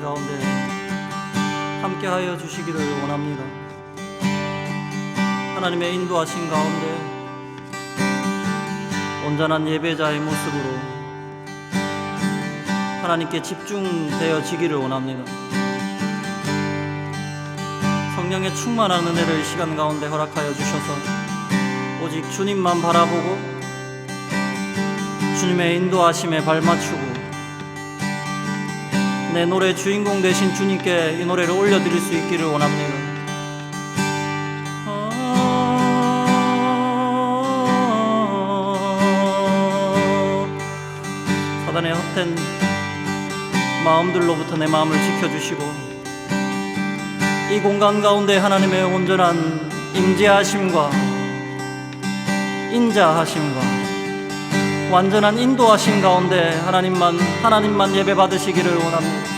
가운데 함께하여 주시기를 원합니다. 하나님의 인도하신 가운데 온전한 예배자의 모습으로 하나님께 집중되어지기를 원합니다. 성령의 충만한 은혜를 이 시간 가운데 허락하여 주셔서 오직 주님만 바라보고 주님의 인도하심에 발맞추고 내 노래 주인공 되신 주님께 이 노래를 올려드릴 수 있기를 원합니다. 사단의 헛된 마음들로부터 내 마음을 지켜주시고 이 공간 가운데 하나님의 온전한 임재하심과 인자하심과 완전한 인도하심 가운데 하나님만 하나님만 예배 받으시기를 원합니다.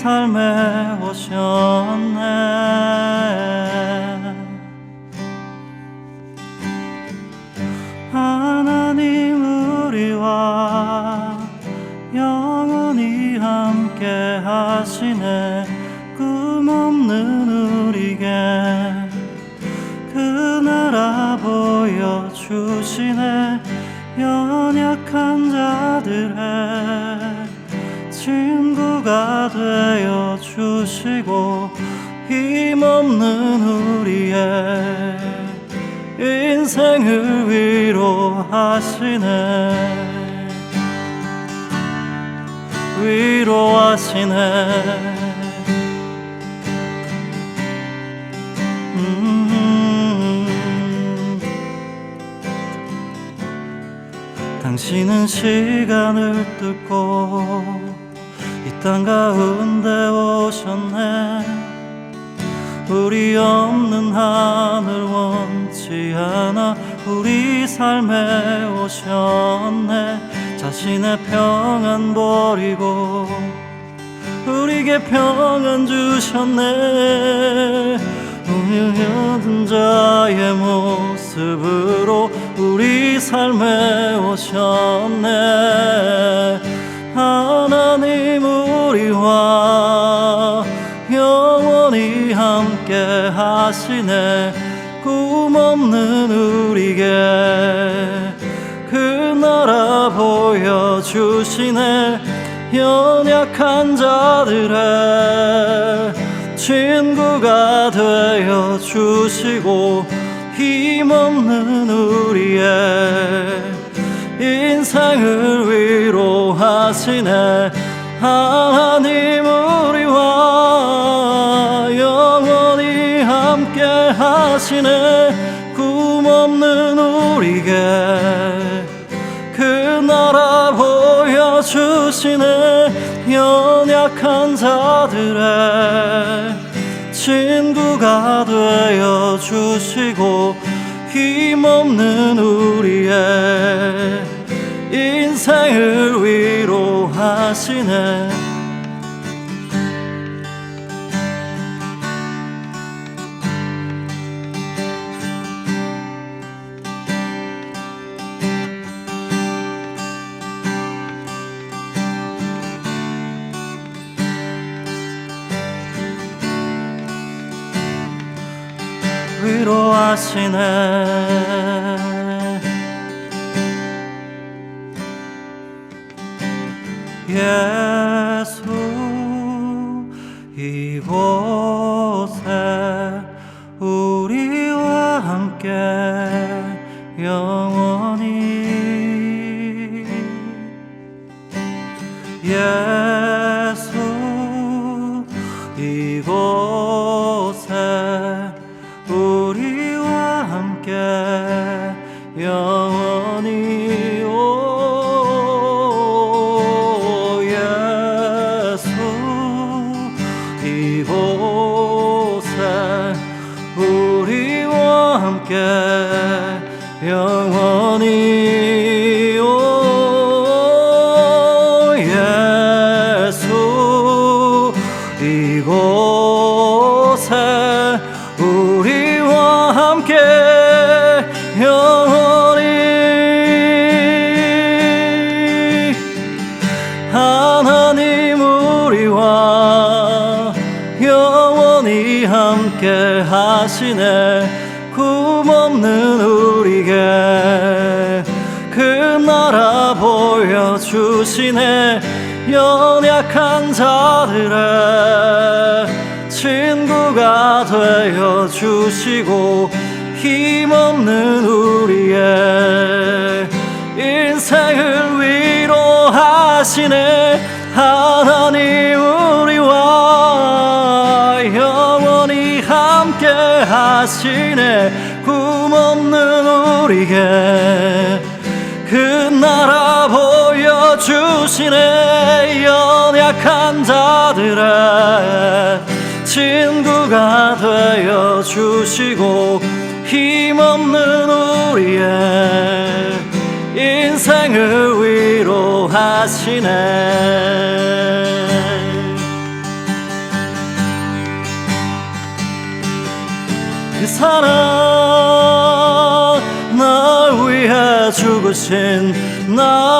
삶에 오셨네 주시고 힘없는 우리의 인생을 위로하시네 위로하시네 음. 당신은 시간을 뚫고 이 땅 가운데 오셨네. 우리 없는 하늘 원치 않아 우리 삶에 오셨네. 자신의 평안 버리고 우리에게 평안 주셨네. 우연한 자의 모습으로 우리 삶에 오셨네 하시네 꿈 없는 우리에게 그 나라 보여주시네. 연약한 자들의 친구가 되어 주시고 힘없는 우리의 인생을 위로하시네. 하나님 함께 하시네. 꿈 없는 우리에게 그 나라 보여주시네. 연약한 자들의 친구가 되어 주시고 힘없는 우리의 인생을 위해 하시네 위로하시네. 예수 이곳 보여주시네. 연약한 자들의 친구가 되어 주시고 힘없는 우리의 인생을 위로하시네. 하나님 우리와 영원히 함께 하시네. 꿈없는 우리에게 주시네 연약한 자들의 친구가 되어 주시고 힘없는 우리의 인생을 위로하시네. 그 사랑 날 위해 죽으신 날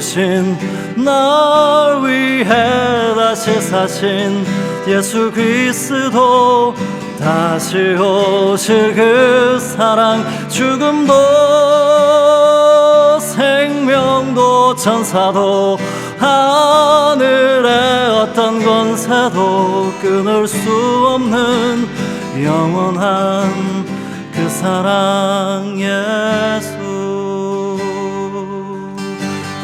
죽으신 날 위해 다시 사신 예수 그리스도 다시 오실 그 사랑 죽음도 생명도 천사도 하늘의 어떤 권세도 끊을 수 없는 영원한 그 사랑 예수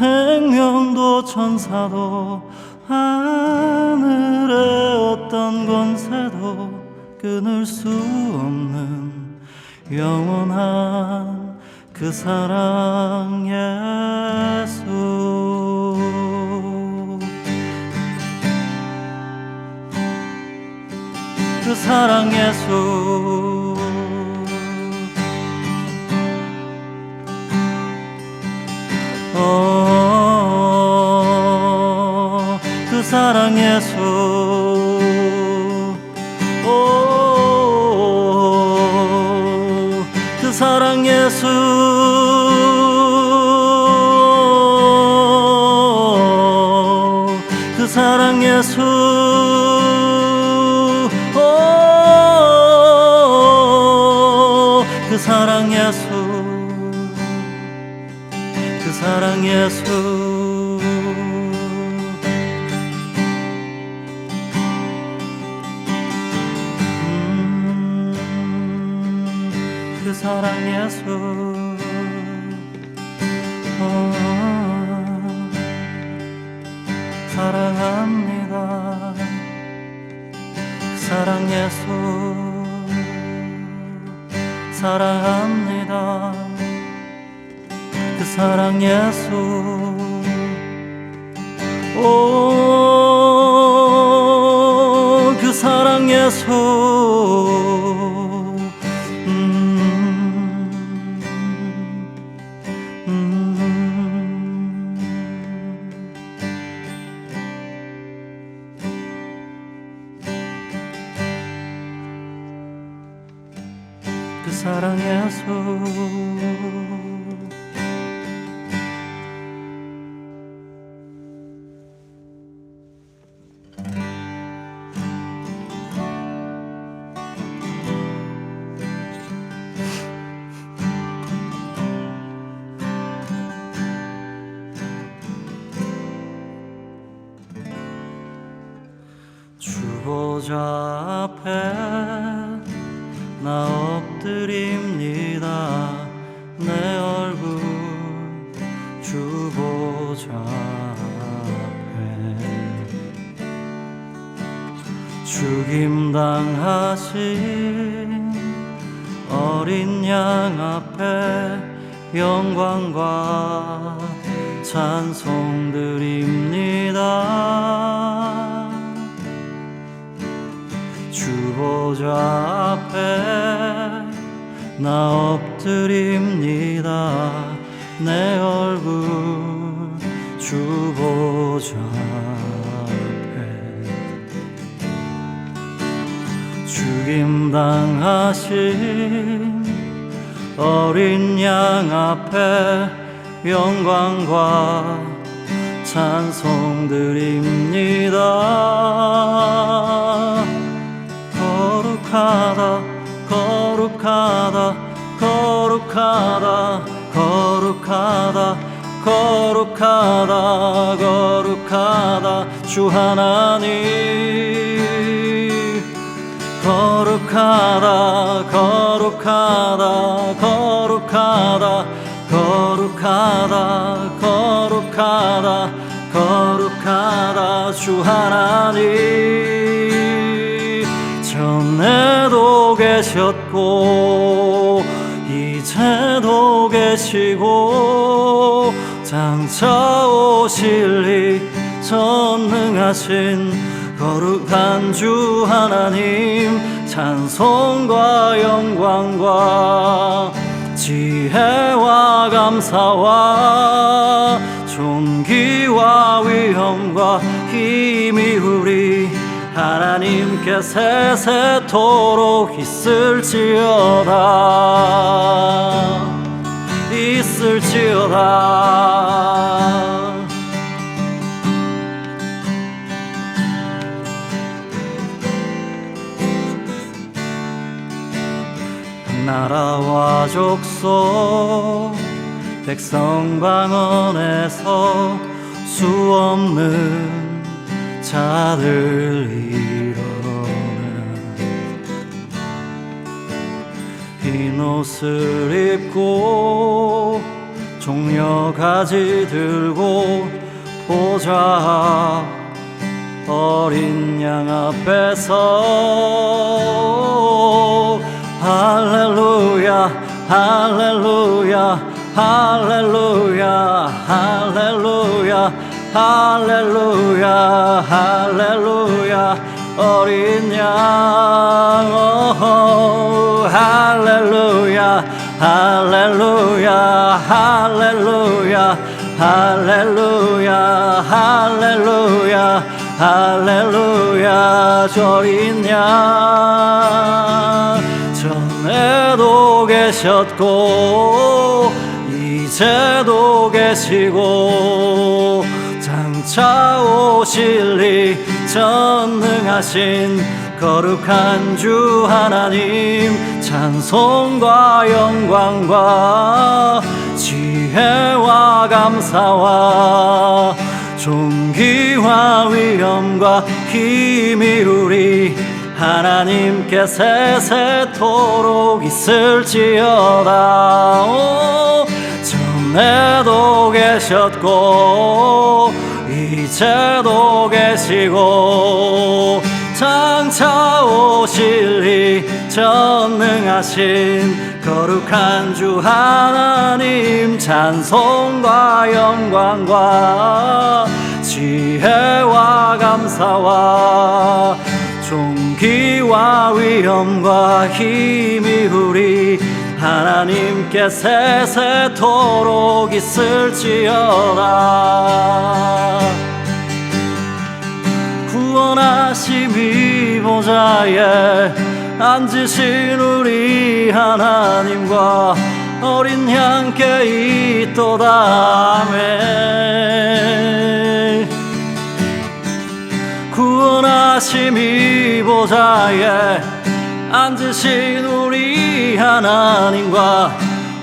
생명도 천사도 하늘의 어떤 권세도 끊을 수 없는 영원한 그 사랑 예수. 그 사랑 예수 그 음, 그 그 사랑 주보자 앞에 죽임당하신 어린 양 앞에 영광과 찬송 드립니다. 주보자 앞에 나 엎드립니다. 내 얼굴 주보자 앞에 죽임 당하신 어린 양 앞에 영광과 찬송 드립니다. 거룩하다 거룩하다 거룩하다 거룩하다 거룩하다 거룩하다 주 하나님. 거룩하다 거룩하다 거룩하다 거룩하다 거룩하다 거룩하다 주 하나님. 전에도 계셨고 이제도 계시고 장차 오실 이 전능하신 거룩한 주 하나님 찬송과 영광과 지혜와 감사와 존귀와 위엄과 힘이 우리 하나님께 세세토록 있을지어다 있을지어다 나라와 족속 백성 방언에서 수 없는 자들 일어나 흰 옷을 입고 종려 가지 들고 보자 어린 양 앞에서 할렐루야 할렐루야 할렐루야 할렐루야 할렐루야 할렐루야. 어린 양 오호, 할렐루야 할렐루야 할렐루야 할렐루야 할렐루야 할렐루야. 저린 양 전에도 계셨고 이제도 계시고 장차 오실 이 전능하신 거룩한 주 하나님 찬송과 영광과 지혜와 감사와 존귀와 위엄과 힘이 우리 하나님께 세세토록 있을지어다 오, 전에도 계셨고 이제도 계시고 장차 오 실이 전능하신 거룩한 주 하나님 찬송과 영광과 지혜와 감사와 존귀와 위엄과 힘이 우리 하나님께 세세토록 있을지어다 구원하심 이 보좌에 앉으신 우리 하나님과 어린 양께 있도다 아멘 구원하심이 보좌에 앉으신 우리 하나님과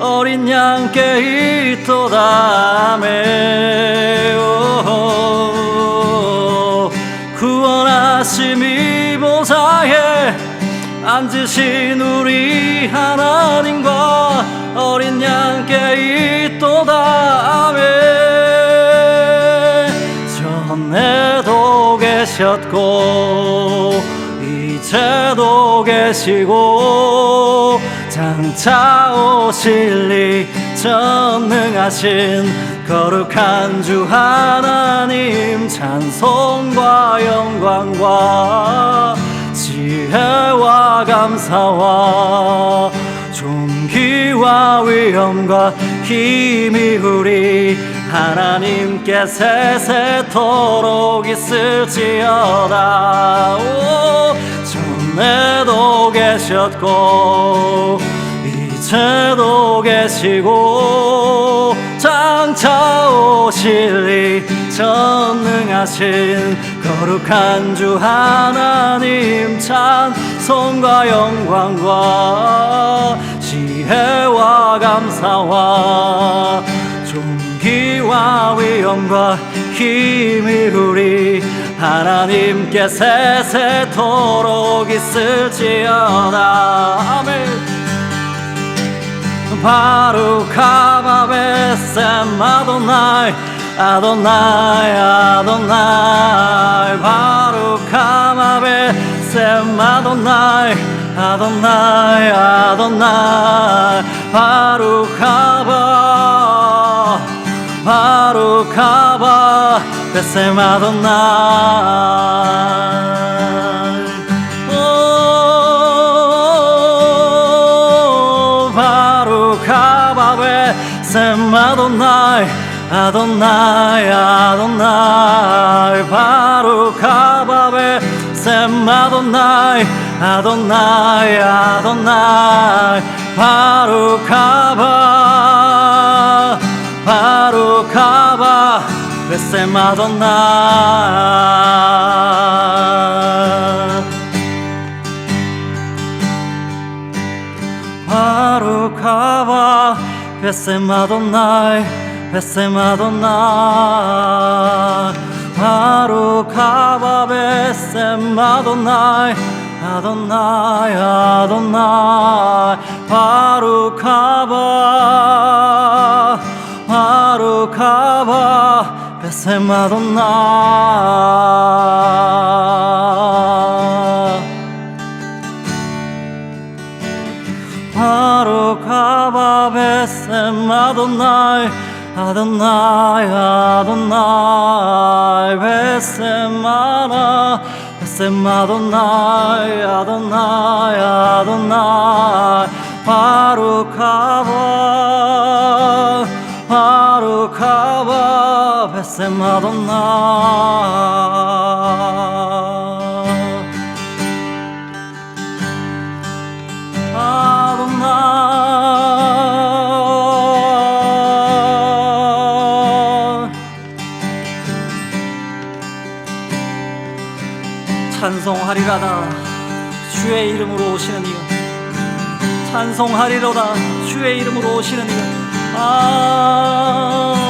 어린 양께 있도다 아멘 오, 구원 하심이 보좌에 앉으신 우리 하나님과 어린 양께 있도다. 아멘. 전에도 계셨고 이제도 계시고 장차 오실 이 전능하신 거룩한 주 하나님 찬송과 영광과 지혜와 감사와 존귀와 위엄과 힘이 우리 하나님께 세세토록 있을지어다. 오, 전에도 계셨고 이제도 계시고 이 전능하신 거룩한 주 하나님 찬송과 영광과 지혜와 감사와 존귀와 위엄과 힘이 우리 하나님께 세세토록 있을지어다. 아멘 바루카바 베셈 아도나이 아도나이 아도나이 바루카바 베셈 아도나이 아도나이 아도나이 바루카바 바루카바 베셈 아도나이 바루카바베 셈 아도나이 아도나이 아도나이 바루카바베 셈 아도나이 아도나이 아도나이 바루카바 바루카바 베 바루카바 베셈 아도나이 베셈 아도나이 바루카바 베셈 아도나이 아도나이 아도나이 바루카바 바루카바 베셈 아도나이 바루카바 베셈 아도나이 아도나이 아도 찬송하리라다. 주의 이름으로 오시는 이여 찬송하리로다. 주의 이름으로 오시는 이여 아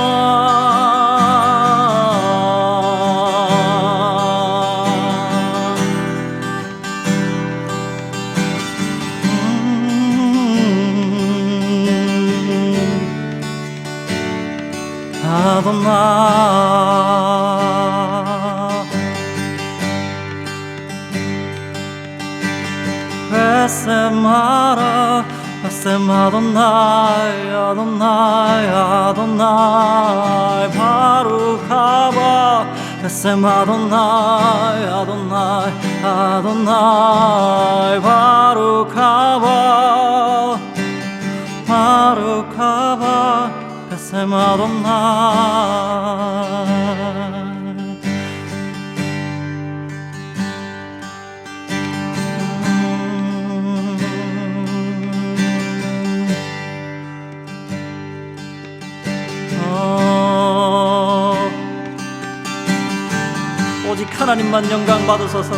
베세마도나이 아도나이 아도나이. 바루카바 바루카바 베세마도나이 하나님만 영광 받으소서.